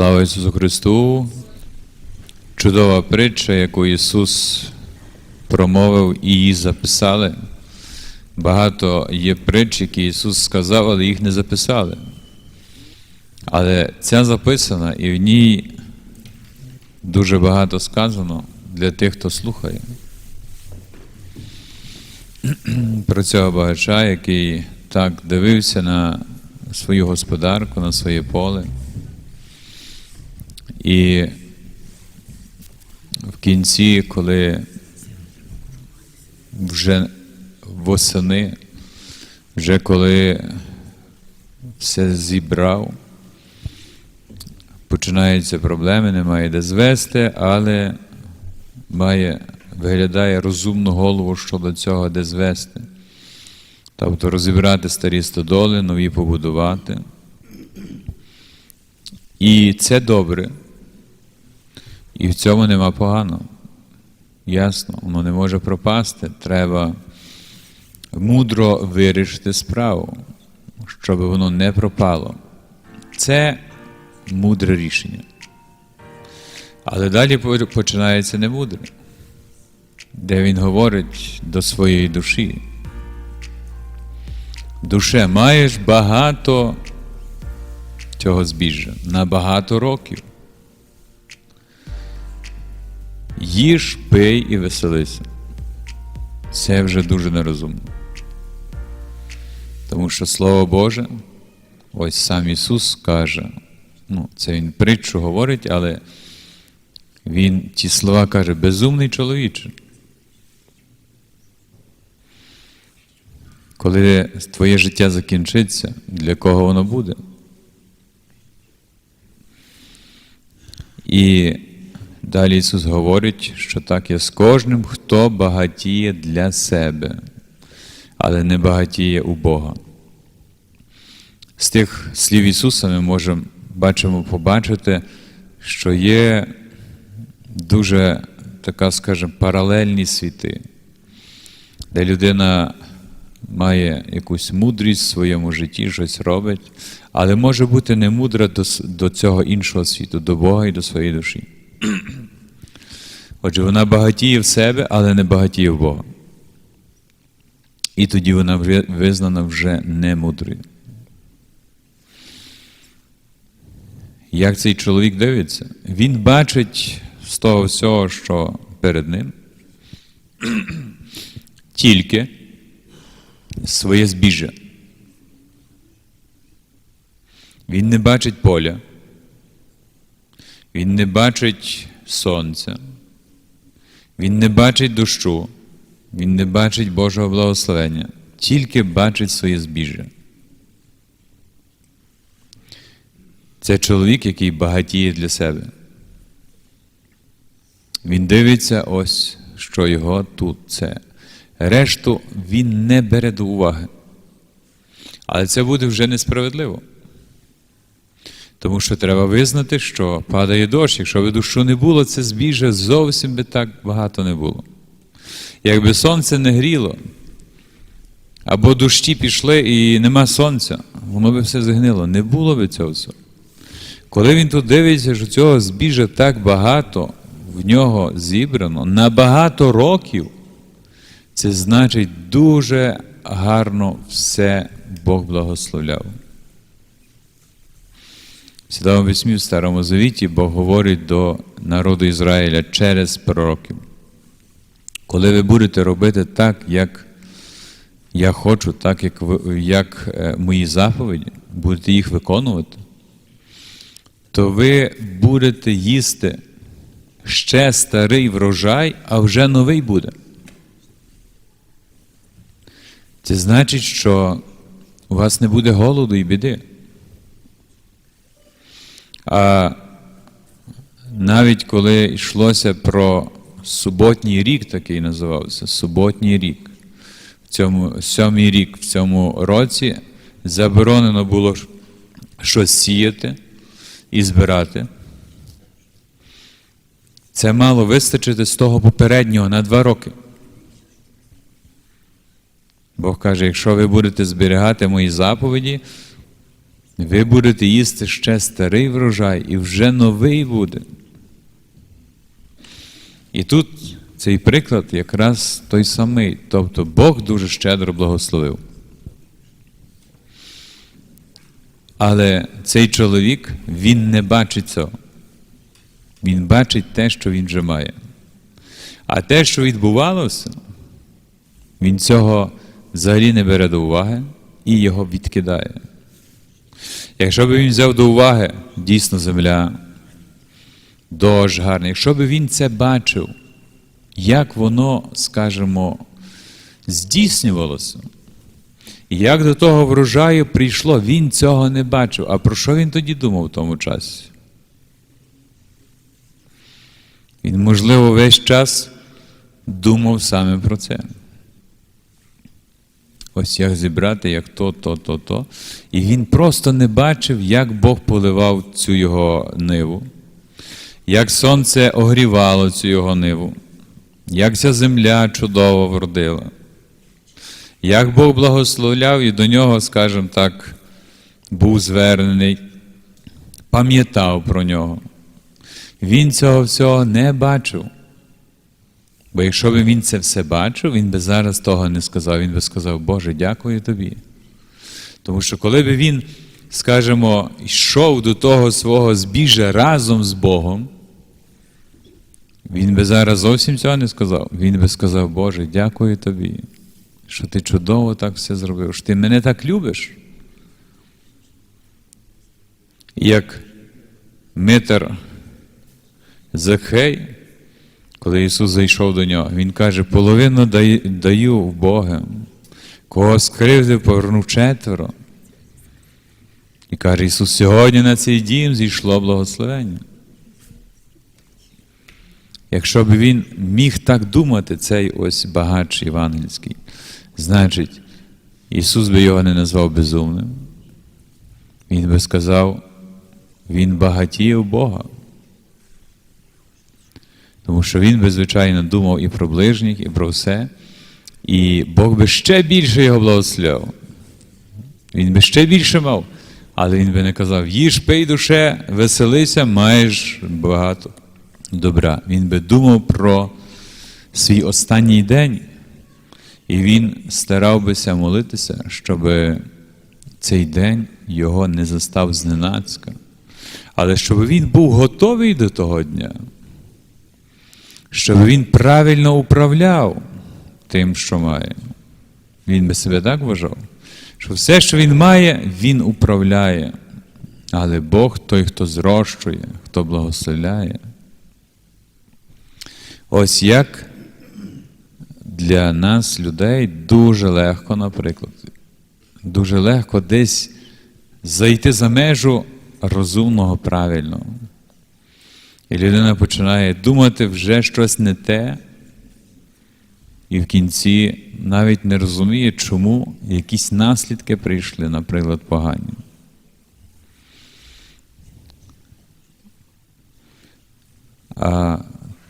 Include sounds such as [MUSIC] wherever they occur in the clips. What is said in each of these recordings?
Слава Ісусу Христу! Чудова притча, яку Ісус промовив і її записали. Багато є притч, які Ісус сказав, але їх не записали. Але ця записана, і в ній дуже багато сказано для тих, хто слухає. Про цього багача, який так дивився на свою господарку, на своє поле. І в кінці, коли вже восени, вже коли все зібрав, починаються проблеми, немає де звести, але має, виглядає розумну голову щодо цього, де звести. Тобто розібрати старі стодоли, нові побудувати. І це добре. І в цьому нема поганого. Ясно, воно не може пропасти. Треба мудро вирішити справу, щоб воно не пропало. Це мудре рішення. Але далі починається немудре, де він говорить до своєї душі. Душе, маєш багато цього збіжжя на багато років. Їж, пий і веселися. Це вже дуже нерозумно. Тому що Слово Боже, ось сам Ісус каже, ну, це Він притчу говорить, але Він ті слова каже, безумний чоловіче. Коли твоє життя закінчиться, для кого воно буде? І далі Ісус говорить, що так є з кожним, хто багатіє для себе, але не багатіє у Бога. З тих слів Ісуса ми можемо бачимо побачити, що є дуже така, скажімо, паралельні світи, де людина має якусь мудрість в своєму житті, щось робить, але може бути не мудра до, до цього іншого світу, до Бога і до своєї душі. [CLEARS THROAT] Отже, вона багатіє в себе, але не багатіє в Бога. І тоді вона визнана вже не мудрою. Як цей чоловік дивиться? Він бачить з того всього, що перед ним, [CLEARS THROAT] тільки своє збіжжя. Він не бачить поля, він не бачить сонця, він не бачить дощу, він не бачить Божого благословення, тільки бачить своє збіжжя. Це чоловік, який багатіє для себе. Він дивиться ось, що його тут це. Решту він не бере до уваги. Але це буде вже несправедливо. Тому що треба визнати, що падає дощ. Якщо би дощу не було, це збіже зовсім би так багато не було. Якби сонце не гріло, або дощі пішли і нема сонця, воно би все згнило. Не було би цього всього. Коли він тут дивиться, що цього збіжа так багато в нього зібрано на багато років, це значить дуже гарно все Бог благословляв. Святому Письмі в Старому Завіті Бог говорить до народу Ізраїля через пророків. Коли ви будете робити так, як я хочу, так як як е, мої заповіді, будете їх виконувати, то ви будете їсти ще старий врожай, а вже новий буде. Це значить, що у вас не буде голоду і біди. А навіть коли йшлося про суботній рік, такий називався, суботній рік, в цьому сьомий рік в цьому році заборонено було щось сіяти і збирати. Це мало вистачити з того попереднього на два роки. Бог каже, якщо ви будете зберігати мої заповіді, ви будете їсти ще старий врожай, і вже новий буде. І тут цей приклад якраз той самий. Тобто Бог дуже щедро благословив. Але цей чоловік, він не бачить цього. Він бачить те, що він вже має. А те, що відбувалося, він цього взагалі не бере до уваги і його відкидає. Якщо б він взяв до уваги дійсно земля, дощ гарний, якщо б він це бачив, як воно, скажімо, здійснювалося, і як до того врожаю прийшло, він цього не бачив. А про що він тоді думав в тому часі? Він, можливо, весь час думав саме про це. Ось як зібрати, як то, то, то, то. І він просто не бачив, як Бог поливав цю його ниву, як сонце огрівало цю його ниву, як ця земля чудово вродила, як Бог благословляв і до нього, скажімо так, був звернений, пам'ятав про нього. Він цього всього не бачив. Бо якщо б він це все бачив, він би зараз того не сказав, він би сказав, Боже, дякую тобі. Тому що коли б він, скажімо, йшов до того свого збіжжя разом з Богом, він би зараз зовсім цього не сказав. Він би сказав, Боже, дякую тобі, що ти чудово так все зробив, що ти мене так любиш. Як Митер Захей, коли Ісус зайшов до нього, Він каже, половину даю в Бога, кого скривдив, повернув четверо. І каже Ісус, сьогодні на цей дім зійшло благословення. Якщо б він міг так думати, цей ось багач євангельський, значить, Ісус би його не назвав безумним. Він би сказав, Він багатіє Бога. Тому що він би, звичайно, думав і про ближніх, і про все. І Бог би ще більше його благословляв. Він би ще більше мав. Але він би не казав: їж, пий душе, веселися, маєш багато добра. Він би думав про свій останній день. І він старав бися молитися, щоб цей день його не застав зненацька. Але щоб він був готовий до того дня щоб він правильно управляв тим, що має. Він би себе так вважав, що все, що він має, він управляє. Але Бог той, хто зрощує, хто благословляє. Ось як для нас, людей, дуже легко, наприклад, дуже легко десь зайти за межу розумного правильного. І людина починає думати вже щось не те, і в кінці навіть не розуміє, чому якісь наслідки прийшли, наприклад, погані. А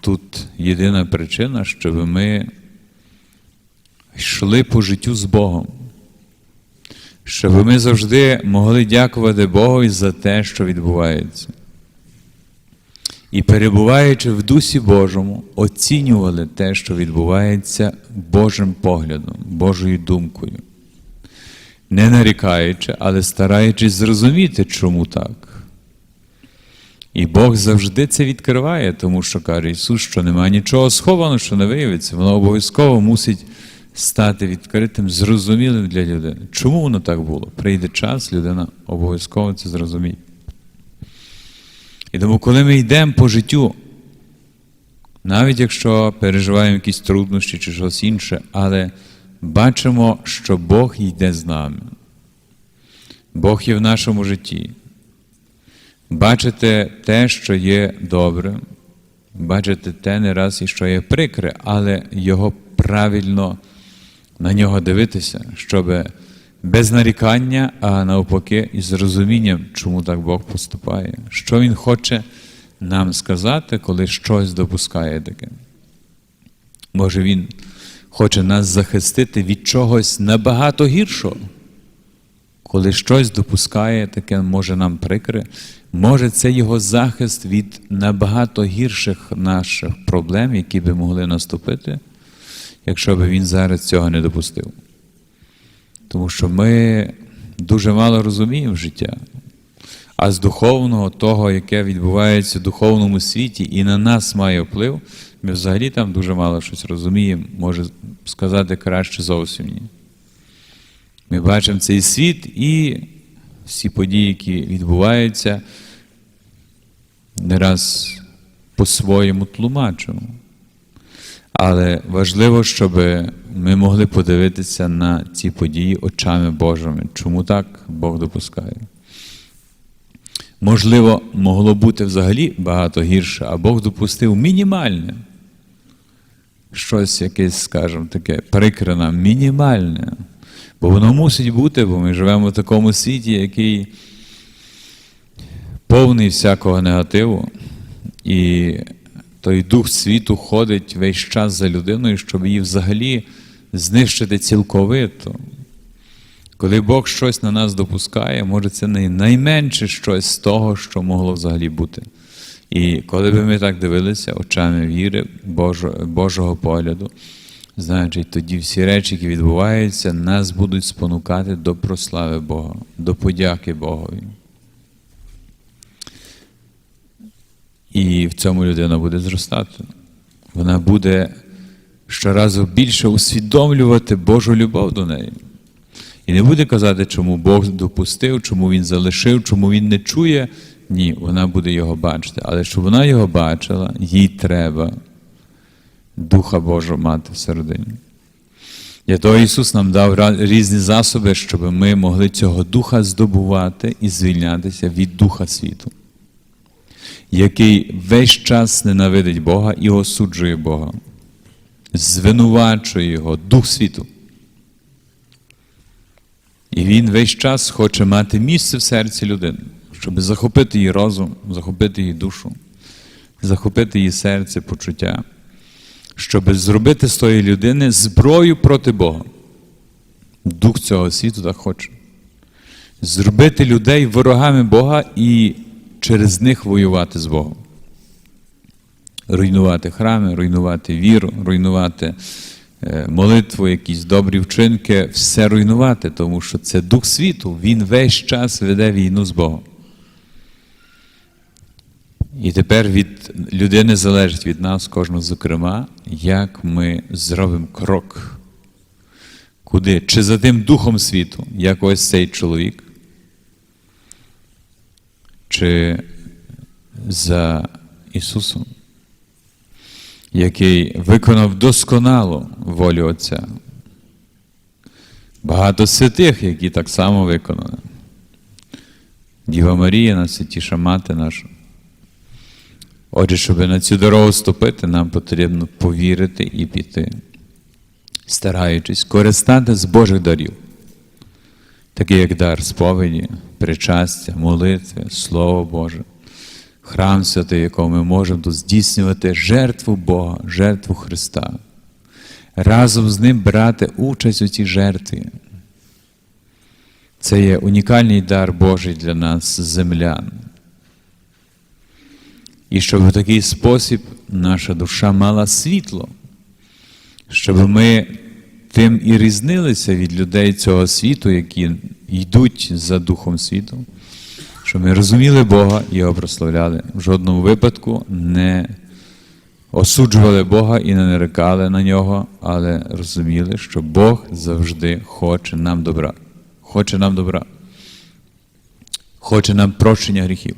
тут єдина причина, щоб ми йшли по життю з Богом, щоб ми завжди могли дякувати Богу за те, що відбувається і, перебуваючи в Дусі Божому, оцінювали те, що відбувається Божим поглядом, Божою думкою, не нарікаючи, але стараючись зрозуміти, чому так. І Бог завжди це відкриває, тому що каже Ісус, що немає нічого схованого, що не виявиться, воно обов'язково мусить стати відкритим, зрозумілим для людини. Чому воно так було? Прийде час, людина обов'язково це зрозуміє. І тому, коли ми йдемо по життю, навіть якщо переживаємо якісь труднощі чи щось інше, але бачимо, що Бог йде з нами. Бог є в нашому житті. Бачите те, що є добре, бачите те не раз і що є прикре, але його правильно на нього дивитися, щоб без нарікання, а навпаки, із розумінням, чому так Бог поступає, що Він хоче нам сказати, коли щось допускає таке. Може, Він хоче нас захистити від чогось набагато гіршого, коли щось допускає, таке може нам прикре, може це його захист від набагато гірших наших проблем, які би могли наступити, якщо б він зараз цього не допустив. Тому що ми дуже мало розуміємо життя. А з духовного, того, яке відбувається в духовному світі і на нас має вплив, ми взагалі там дуже мало щось розуміємо, може сказати краще зовсім ні. Ми бачимо цей світ і всі події, які відбуваються, не раз по-своєму тлумачимо. Але важливо, щоб ми могли подивитися на ці події очами Божими. Чому так Бог допускає? Можливо, могло бути взагалі багато гірше, а Бог допустив мінімальне. Щось якесь, скажімо, таке прикре нам, мінімальне. Бо воно мусить бути, бо ми живемо в такому світі, який повний всякого негативу. І той дух світу ходить весь час за людиною, щоб її взагалі знищити цілковито. Коли Бог щось на нас допускає, може це найменше щось з того, що могло взагалі бути. І коли б ми так дивилися очами віри Божого погляду, значить тоді всі речі, які відбуваються, нас будуть спонукати до прослави Бога, до подяки Богові. І в цьому людина буде зростати. Вона буде щоразу більше усвідомлювати Божу любов до неї. І не буде казати, чому Бог допустив, чому Він залишив, чому Він не чує. Ні, вона буде його бачити. Але щоб вона його бачила, їй треба Духа Божого мати всередині. Для того Ісус нам дав різні засоби, щоб ми могли цього Духа здобувати і звільнятися від Духа світу, який весь час ненавидить Бога і осуджує Бога, звинувачує Його, Дух світу. І він весь час хоче мати місце в серці людини, щоб захопити її розум, захопити її душу, захопити її серце, почуття, щоб зробити з тої людини зброю проти Бога. Дух цього світу так хоче. Зробити людей ворогами Бога і через них воювати з Богом. Руйнувати храми, руйнувати віру, руйнувати молитву, якісь добрі вчинки, все руйнувати, тому що це Дух світу, він весь час веде війну з Богом. І тепер від людини залежить від нас, кожного, зокрема, як ми зробимо крок. Куди? Чи за тим Духом світу, як ось цей чоловік, чи за Ісусом? який виконав досконало волю Отця. Багато святих, які так само виконали. Діва Марія, найсвятіша мати наша. Отже, щоб на цю дорогу ступити, нам потрібно повірити і піти, стараючись користати з Божих дарів, такі як дар сповіді, причастя, молитви, Слово Боже храм святий, якого ми можемо здійснювати жертву Бога, жертву Христа, разом з Ним брати участь у цій жертві. Це є унікальний дар Божий для нас, землян. І щоб в такий спосіб наша душа мала світло, щоб ми тим і різнилися від людей цього світу, які йдуть за Духом світу щоб ми розуміли Бога і його прославляли. В жодному випадку не осуджували Бога і не нарекали на нього, але розуміли, що Бог завжди хоче нам добра. Хоче нам добра. Хоче нам прощення гріхів.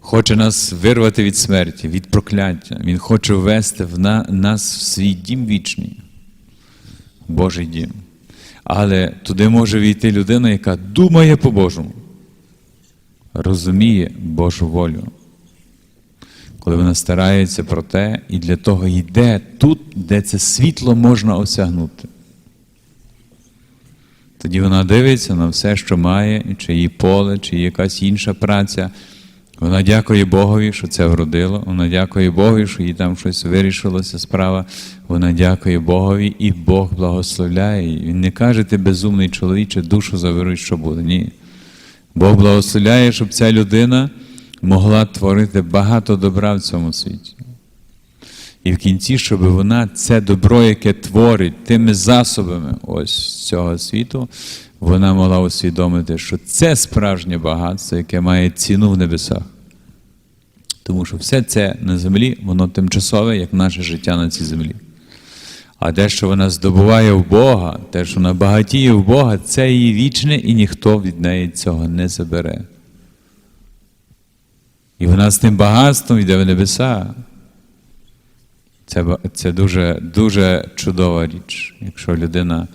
Хоче нас вирвати від смерті, від прокляття. Він хоче ввести в нас в свій дім вічний, Божий дім. Але туди може війти людина, яка думає по-божому розуміє Божу волю. Коли вона старається про те і для того йде тут, де це світло можна осягнути. Тоді вона дивиться на все, що має, чи її поле, чи якась інша праця, Вона дякує Богові, що це вродило. Вона дякує Богові, що їй там щось вирішилося справа. Вона дякує Богові, і Бог благословляє її. Він не каже, ти безумний чоловіче, душу завируй, що буде. Ні. Бог благословляє, щоб ця людина могла творити багато добра в цьому світі. І в кінці, щоб вона це добро, яке творить тими засобами ось цього світу, вона могла усвідомити, що це справжнє багатство, яке має ціну в небесах. Тому що все це на землі, воно тимчасове, як наше життя на цій землі. А те, що вона здобуває в Бога, те, що вона багатіє в Бога, це її вічне, і ніхто від неї цього не забере. І вона з тим багатством йде в небеса. Це, це дуже, дуже чудова річ, якщо людина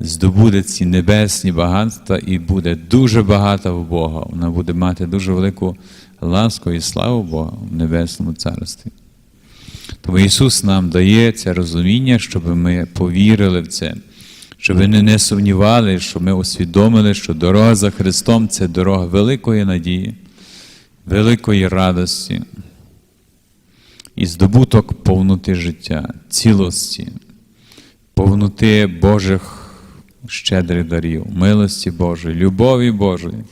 здобуде ці небесні багатства і буде дуже багата в Бога. Вона буде мати дуже велику ласку і славу Бога в Небесному Царстві. Тому Ісус нам дає це розуміння, щоб ми повірили в це, щоб ми не сумнівали, щоб ми усвідомили, що дорога за Христом це дорога великої надії, великої радості і здобуток повноти життя, цілості, повноти Божих щедрих дарів, милості Божої, любові Божої.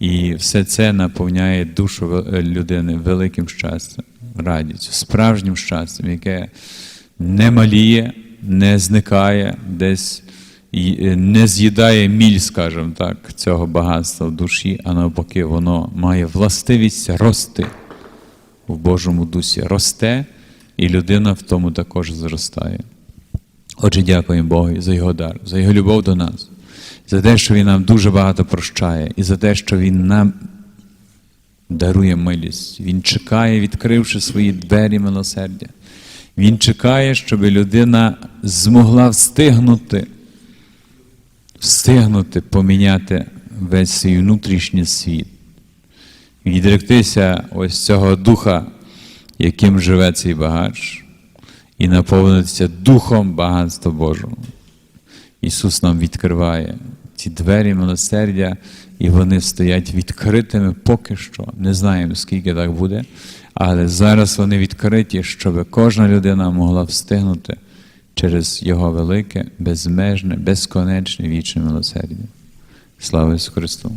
І все це наповняє душу людини великим щастям, радістю, справжнім щастям, яке не маліє, не зникає, десь е, не з'їдає міль, скажімо так, цього багатства в душі, а навпаки, воно має властивість рости в Божому дусі. Росте, і людина в тому також зростає. Отже, дякуємо Богу за його дар, за його любов до нас, за те, що Він нам дуже багато прощає, і за те, що Він нам дарує милість. Він чекає, відкривши свої двері милосердя. Він чекає, щоб людина змогла встигнути, встигнути поміняти весь свій внутрішній світ, відректися ось цього духа, яким живе цей багач, і наповнитися духом багатства Божого. Ісус нам відкриває ці двері милосердя, і вони стоять відкритими поки що. Не знаємо, скільки так буде, але зараз вони відкриті, щоб кожна людина могла встигнути через Його велике, безмежне, безконечне вічне милосердя. Слава Ісусу Христу!